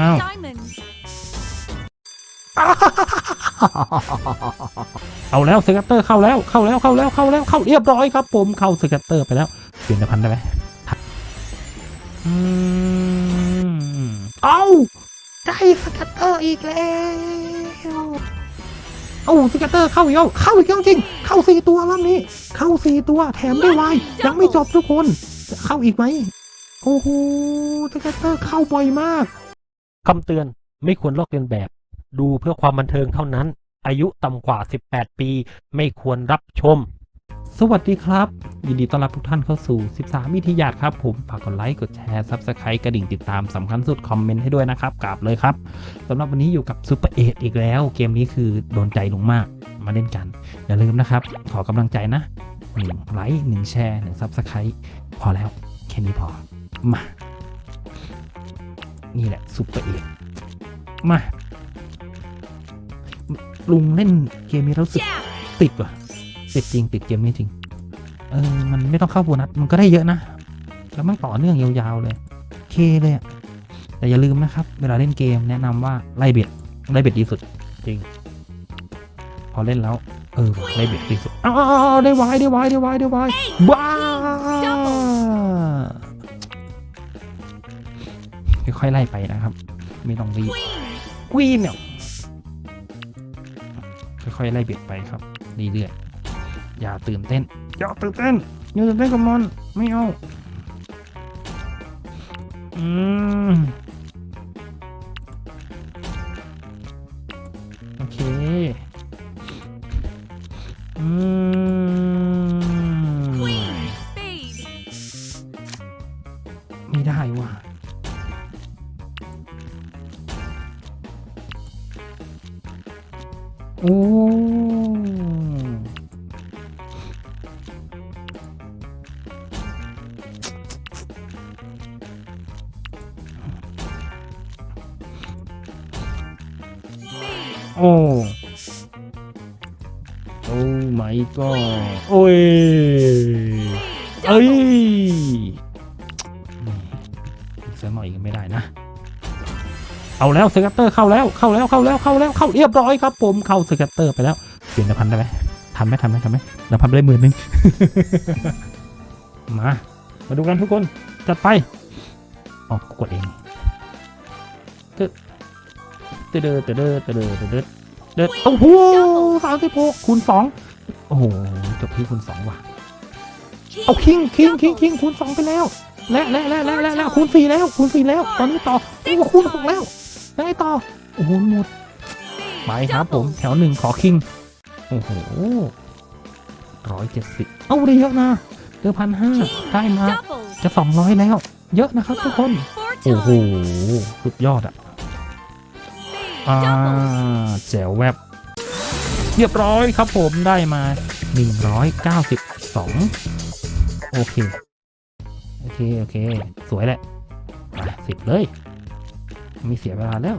อ้าว เอาแล้วสเก็ตเตอร์เข้าแล้วเข้าแล้วเข้าแล้วเข้าแล้วเข้าเรียบร้อยครับ ผมเข้าสเก็ตเตอร์ไปแล้วเปลี่ยนพันได้ไหมเอาได้สเก็ตเตอร์อีกแล้วเอาสเก็ตเตอร์เข้าอีกแล้วเข้าอีกแล้วจริง เข้าสี่ตัวรอบนี้ เข้าสี่ตัวแถมได้ไวยังไม่จบทุกคนจะเข้าอีกไหมโอ้โหสเก็ตเตอร์เข้าบ่อยมาก คำเตือนไม่ควรลอกเลียนแบบ ดูเพื่อความบันเทิงเท่านั้น อายุต่ำกว่า 18 ปี ไม่ควรรับชม สวัสดีครับ ยินดีต้อนรับทุกท่านเข้าสู่ 13 วิทยาครับผม ฝากกดไลค์ กดแชร์ซับสไครต์กระดิ่งติดตามสำคัญสุดคอมเมนต์ให้ด้วยนะครับกราบเลยครับสำหรับวันนี้อยู่กับซูเปอร์เออีกแล้ว เกมนี้คือโดนใจลุงมากมาเล่นกัน อย่าลืมนะครับ ขอกำลังใจนะ1ไลค์1แชร์1ซับสไครต์พอแล้วแค่นี้พอมา นี่แหละซูเปอร์เอมา ลุงเล่นเกมนี้แล้วรู้สึก Yeah. ติดว่ะติดจริงติดเกมนี้จริง เออ มันไม่ต้องเข้าโบนัสมันก็ได้เยอะนะ แล้วมันต่อเนื่องยาวๆเลยโอเคเลยอะแต่อย่าลืมนะครับ เวลาเล่นเกมแนะนำว่าไล่เบ็ดไล่เบ็ดดีสุด จริง พอเล่นแล้ว เออว่ะไล่เบ็ดดีสุดอ้าวได้ไวายได้ไวายได้ไวายได้ไวายบ้า ค่อยๆไล่ไปนะครับ ไม่ต้องรีบ Queen. ควีนเนี่ยค่อยๆไล่เบียดไปครับเรื่อยๆอย่าตื่นเต้นอย่าตื่นเต้นอย่าตื่นเต้นกับมันไม่เอาอืมโอเคอืม โอ้โอ้ my god โอ้ยเอ้ยอีกสักหน่อยก็ไม่ได้นะเอาแล้วสเก็ตเตอร์เข้าแล้วเข้าแล้วเข้าแล้วเข้าแล้วเข้าเรียบร้อยครับผมเข้าสเก็ตเตอร์ไปแล้วเปลี่ยนพันได้ไหมทันไหมทันไหมทันไหมเราพันไปได้หมื่นหนึ่งมามาดูกันทุกคนจัดไปออกดเอง เตเดอเตเดอเตเดอเตเดอเดอโอ้โหสามสิบหกคูณสองโอ้โหจบที่คูณสองว่ะเอาคิงคิงคิงคิงคูณสองไปแล้ว และและและและและคูณสี่แล้วคูณสี่แล้ว ตอนนี้ต่อโอ้คูณหกแล้วได้ต่อโอ้โหหมดไปครับผมแถวหนึ่งขอคิงโอ้โหร้อยเจ็ดสิบเอาเยอะนะเดือพันห้าได้มาจะสองร้อยแล้ว เยอะนะครับทุกคน โอ้โห สุดยอดอะ อ่า Double. แจ๋วแวบเรียบร้อยครับผมได้มา 192 โอเค โอเค โอเค สวยแหละมาสิบเลยมีเสียเวลาแล้ว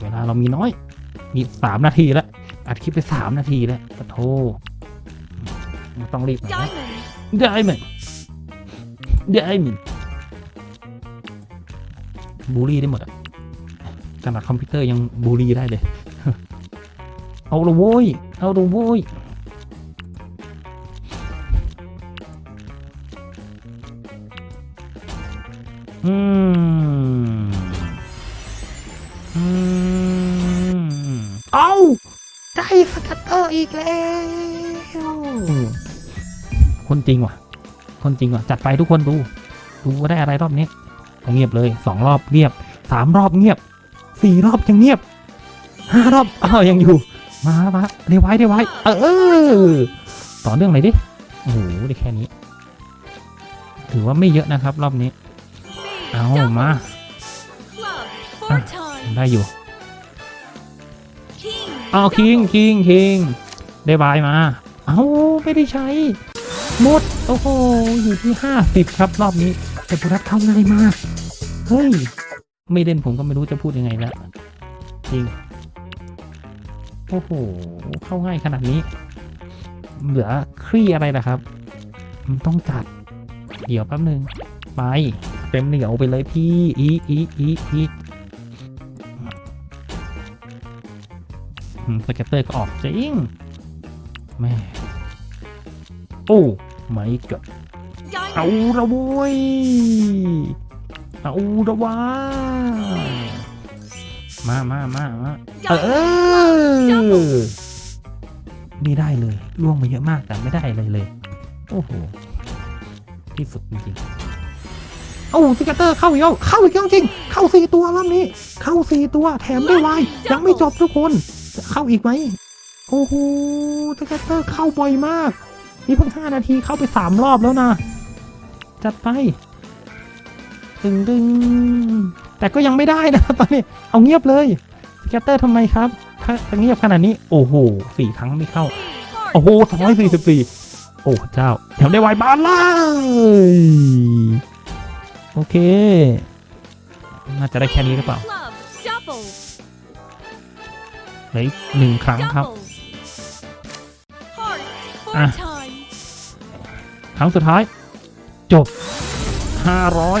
เวลาเรามีน้อย มีสามนาทีแล้ว อัดคลิปไปสามนาทีแล้วปะโทไม่ต้องรีบหน่อยนะ Diamond. ได้ไหมได้ไหมบูลลี่ได้หมดอะ ขนาดคอมพิวเตอร์ยังบูลลี่ได้เลย เอาละโว้ย เอาละโว้ยอืม อืม เอาได้สกัตเตอร์อีกแล้ว คนจริงว่ะ คนจริงว่ะ จัดไปทุกคนดู ดูว่าได้อะไรรอบนี้เงียบเลยสองรอบเงียบสามรอบเงียบ สี่รอบยังเงียบห้ารอบอ้าวยังอยู่ มามาได้ไว้ได้ไว้เออต่อเนื่องเลยดิโอ้โหได้แค่นี้ ถือว่าไม่เยอะนะครับ รอบนี้ เอามาได้อยู่เอาคิงคิงคิงได้บายมา เอาไม่ได้ใช้หมดโอ้โหอยู่ที่ห้าสิบครับรอบนี้แต่โบนัสเข้าง่ายมากเฮ้ย ไม่เล่นผมก็ไม่รู้จะพูดยังไงแล้วจริงโอ้โห เข้าง่ายขนาดนี้ เหลือคลี่อะไรนะครับ มันต้องจัด เดี๋ยวแป๊บนึง ไป เต็มเหนียวไปเลยพี่ อีอีอีอีสเก็ตเตอร์ก็ออกจริง แม่โอ้ไม่เกิดเอาละโว้ย อาดว่ามามามามาเออนี่ได้เลยล่วงมาเยอะมากแต่ไม่ได้เลยเลย โอ้โห ที่สุดจริงโอ้สกัตเตอร์เข้าอีกแล้วเข้าอีกแล้วจริง เข้าสี่ตัวรอบนี้ เข้าสี่ตัวแถมได้วายยังไม่จบทุกคนจะเข้าอีกไหมโอ้โหสกัตเตอร์เข้าบ่อยมาก นี่เพิ่งห้านาทีเข้าไปสามรอบแล้วนะ จัดไป ดึงดึงแต่ก็ยังไม่ได้นะตอนนี้ เอาเงียบเลยสแกตเตอร์ทำไมครับ ถ้าเงียบขนาดนี้ โอ้โหสี่ครั้งไม่เข้า โอ้โหสองร้อยสี่สิบสี่โอ้เจ้าแถำได้ไวบานเลยโอเค น่าจะได้แค่นี้หรือเปล่าเลยหนึ่งครั้งครับครั้งสุดท้าย จบห้าร้อย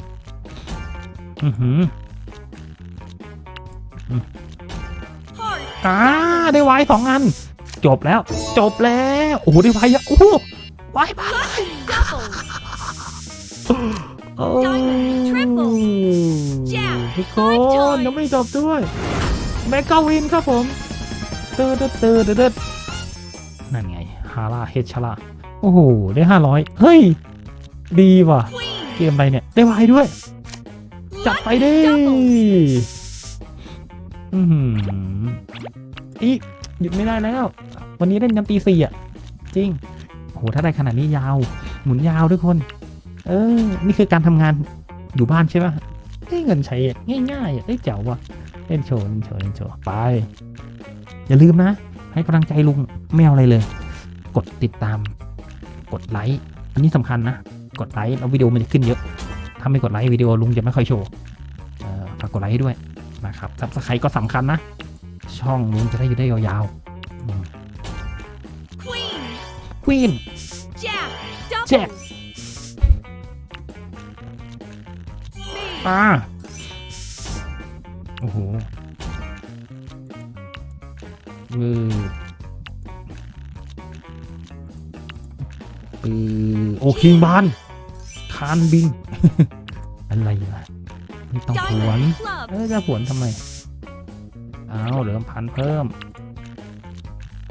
Heart. อ่าได้ไว้สองอัน จบแล้ว จบแล้ว โอ้โหได้ไว้เยอะโอ้โหไว้บ้า Double. โอ้ Diamond triple Jack ทุกค five น times ยังไม่จบด้วยแมกกาวินครับผมตืดตืดตืดตืดนั่นไงฮาร่าเฮดชาร่าโอ้โห ได้ห้าร้อยเฮ้ย ดีว่ะ Queen. เกมอะไรเนี่ย ได้ไว้ด้วย จัดไปดิอือหืออีหยุดไม่ได้แล้ว วันนี้เล่นยันตีสี่อะ จริงโหถ้าได้ขนาดนี้ยาว หมุนยาวทุกคน เออ นี่คือการทำงานอยู่บ้านใช่ปะได้เงินใช้อะง่ายๆอะได้ยเจ๋วว่ะเล่นโชว์เล่นโชว์เล่นโชว์ไป อย่าลืมนะ ให้กำลังใจลุงไม่เอาอะไรเลย กดติดตาม กดไลค์อันนี้สำคัญนะ กดไลค์แล้ววิดีโอมันจะขึ้นเยอะ ถ้าไม่กดไลค์วิดีโอลุงจะไม่ค่อยโชว์เอ่อฝากกดไลค์ให้ด้วยนะครับซับสไครต์ก็สำคัญนะ ช่องลุงจะได้อยู่ได้ยาวๆอืม Queen. ควีน Jack. Double. Jack. Spade. อ่าโอ้โหมือปือโอคิงบานคานบิน อะไรล่ะไม่ต้องผวนเออจะผวนทำไมเอาเหลือพันเพิ่ม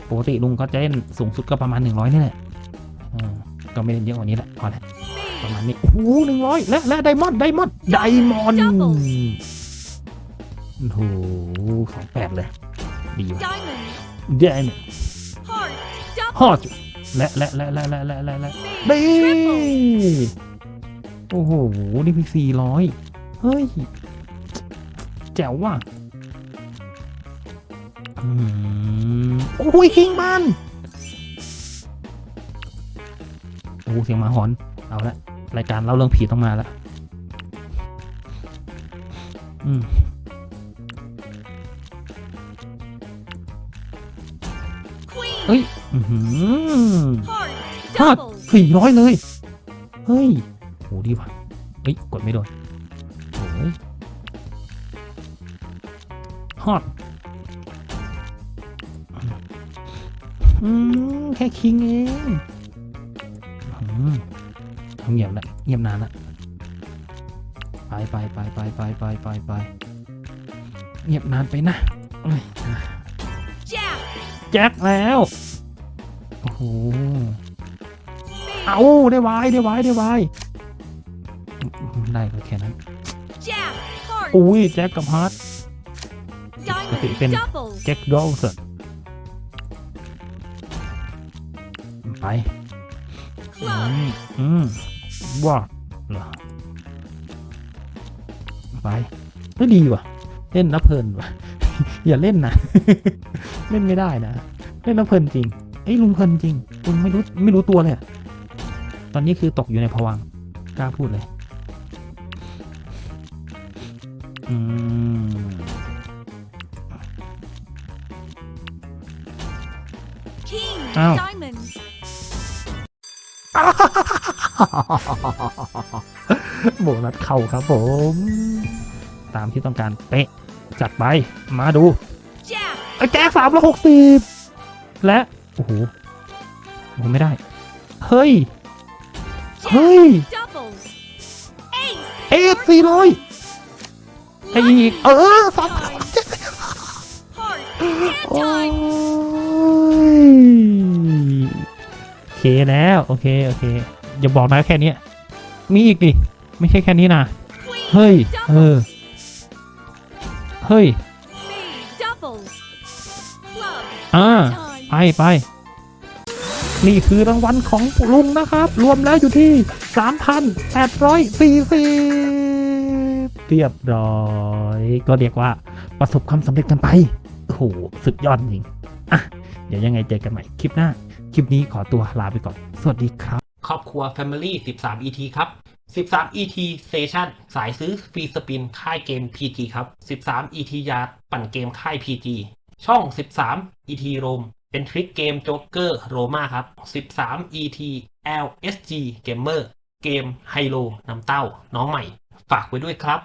ปกติลุงเขาจะเล่นสูงสุดก็ประมาณ 100 นี่แหละก็ไม่เล่นเยอะกว่านี้แหละพอแล้วประมาณนี้โอ้หนึ่งร้อยและและไดมอนด์ไดมอนด์ไดมอนด์โอ้โหสองแปดเลยดีว่ะไดมอนด์ฮอตและและและและและและและดี โอ้โหนี่พี่สี่ร้อยเฮ้ย แจ๋วว่ะอืมโอ้ยคิงมัน โอ้เสียงหมาหอน เอาละ รายการเล่าเรื่องผีต้องมาล้วอืม Queen. เฮ้ย อือหือ Heart. ฮอดสี่ร้อยเลย เฮ้ย หดีว่ะเฮ้ย กดไม่โดนโอ้ยฮอตอืมแค่คิงเองอืมทำเงียบละเงียบนานละไปไปไปไปไปไปไปไปเงียบนานไปนะแจ็คแล้ว โอ้โห เอาได้ไว้ได้ไว้ได้ไว้ ได้ก็แค่นั้น Jack. Heart. อุ้ยแจ็คกับฮาร์ด Diamond. Pin. Double. แจ็คดอลสันไปอื Club. มอืมว่าเหรออืไปไม่ดีว่ะ เล่นนะเพลินว่ะ อย่าเล่นนะ เล่นไม่ได้นะ เล่นแล้วเพลินจริงไอ้ยลุงเพลินจริงลุงไม่รู้ไม่รู้ตัวเลยอะตอนนี้คือตกอยู่ในภวังค์กล้าพูดเลย อืม King Ow. diamonds. โบนัสเข่าครับผม ตามที่ต้องการเป๊ะ จัดไป มาดู Jack. ไอ้แจ็คสามร้อยหกสิบและ โอ้โหโอ้โหไม่ได้ เฮ้ย เฮ้ย Double. Ace. เอ็ดสี่ร้อย ไอ้อีก เออสอง Heart. โอ้ Ten ย times. โอเคแล้ว โอเค โอเค อย่าบอกนะแค่เนี้ยมีอีกดิ ไม่ใช่แค่นี้นะ Queen. เฮ้ย เออ เฮ้ย Spade. Double. Club. อ่า Time. ไปไปนี่คือรางวัลของลุงนะครับ รวมแล้วอยู่ที่ 3,840 เรียบร้อย ก็เรียกว่าประสบความสำเร็จกันไปโอ้โหสุดยอดจริงอะเดี๋ยวยังไงเจอกันใหม่คลิปหน้า คลิปนี้ขอตัวลาไปก่อน สวัสดีครับ ครอบครัว Family 13 ET ครับ 13 ET Station สายซื้อฟรีสปินค่ายเกม PG ครับ 13 ET ยาดปั่นเกมค่าย PG ช่อง 13 ET r o m เป็นทริคเกมโจ๊กเกอร์โรมาครับ 13 ET LSG Gamer เกมไฮโลน้ำเต้า น้องใหม่ ฝากไว้ด้วยครับ